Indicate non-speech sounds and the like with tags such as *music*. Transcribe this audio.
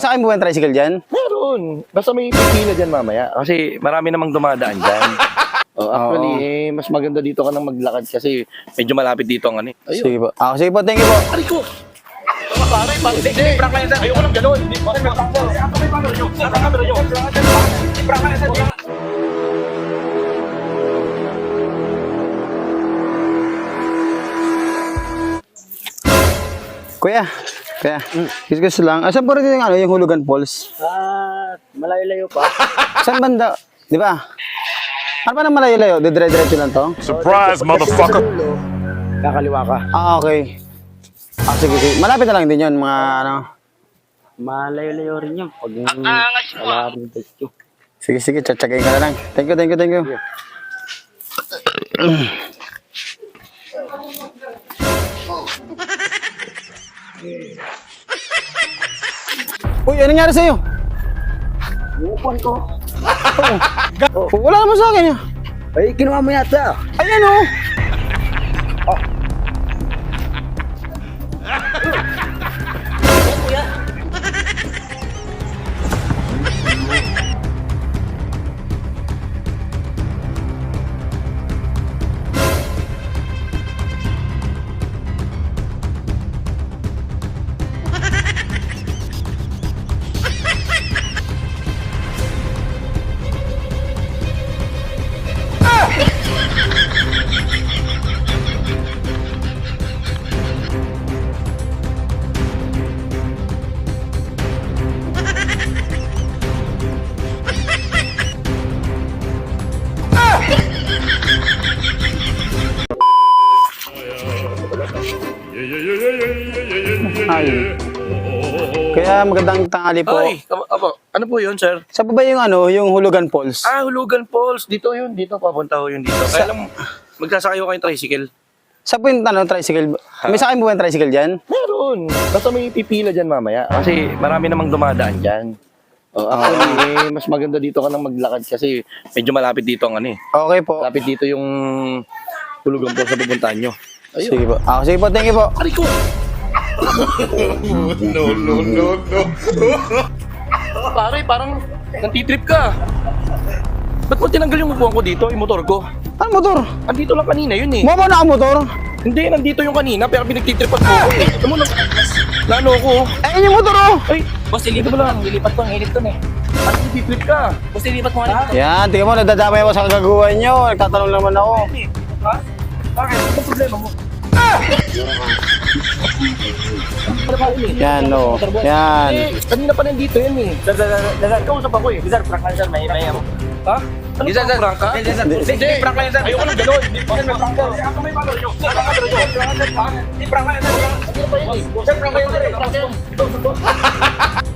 May sakay mo ba yung tricycle dyan? Meron. Basta may pipila dyan mamaya. Kasi marami namang dumadaan dyan. *laughs* Oh, actually, Oo. eh, mas maganda dito ka nang maglakad kasi medyo malapit dito ang ano. eh. Ayun. Sige po. Ah, sige po, thank you po. Aray ko! Tama pare, pare. Hindi, hindi, prank sir. Ayoko lang ganun. Hindi, prank lang. May camera nyo? Ang camera nyo? Hindi, prank sir. Kuya, kuya, kiskus lang. Ah, saan po rin yung, ano, yung Hulugan Falls? Ah, malayo-layo pa. *laughs* Saan banda? Di ba? Ano ba nang malayo-layo? Didire-diretso lang to? Surprise, motherfucker. Kakaliwa ka. Ah, okay. Ah, sige, sige. Malapit na lang din yun, mga ano. Malayo-layo rin yun. Pag wala rin test yun. Sige, sige, tsatsagayin ka na lang. Thank you, thank you, thank you. *laughs* Uy, ano nangyari sa'yo? Upan ko. Oh, *laughs* wala naman sa akin. Ay, kinuha mo yata. Ayan oh. Ay. Kaya magandang tanghali po. Ay, apo, ano po yun, sir? Sa ba yung ano, yung Hulugan Falls? Ah, Hulugan Falls. Dito yun, dito. Papunta ko yun dito. Kaya lang, magsasakay ko kayong tricycle. Sa po yung ano, tricycle? May sakay mo ba yung tricycle dyan? Meron. Basta may pipila dyan mamaya. Kasi marami namang dumadaan dyan. Oh, actually, eh, mas maganda dito ka nang maglakad kasi medyo malapit dito ang ano eh. Okay po. Malapit dito yung Hulugan Falls sa pupuntahan nyo. Ayun. Sige po. Ah, sige po, thank you po. Aray ko! *laughs* No, no, no, no. Pare, parang nantitrip ka. Ba't mo tinanggal yung upuan ko dito, yung motor ko? Ano motor? Andito lang kanina yun eh. Mo ba nakamotor? Hindi, nandito yung kanina, pero pinagtitripan ako eh. Alam mo, na, lano ako. Eh, yun yung motor oh. Ay, boss, dito mo lang. Lilipat ko ang init to eh. Ano nagtitrip ka? Boss, lilipat mo nga Yan, tingnan mo, nadadamay ako sa kagaguhan nyo. Nagtatanong naman ako. Ha? Bakit? Ano problema mo? Ano eh? Yan, no. Yan. Eh, kanina pa nandito yun eh. Sir, sir, sir, sir, kausap ako eh. Sir, prank lang sir, may, may ano. Ha? Ano sir, sir, prank ka? Hindi, sir, hindi, prank lang yan sir. Ayoko lang ganun. Hindi, sir, may prank ka. Ako may prank nyo. Sir, prank lang yan sir. Hindi, prank lang yan sir. Sir, prank lang yan sir. Prank lang yan sir.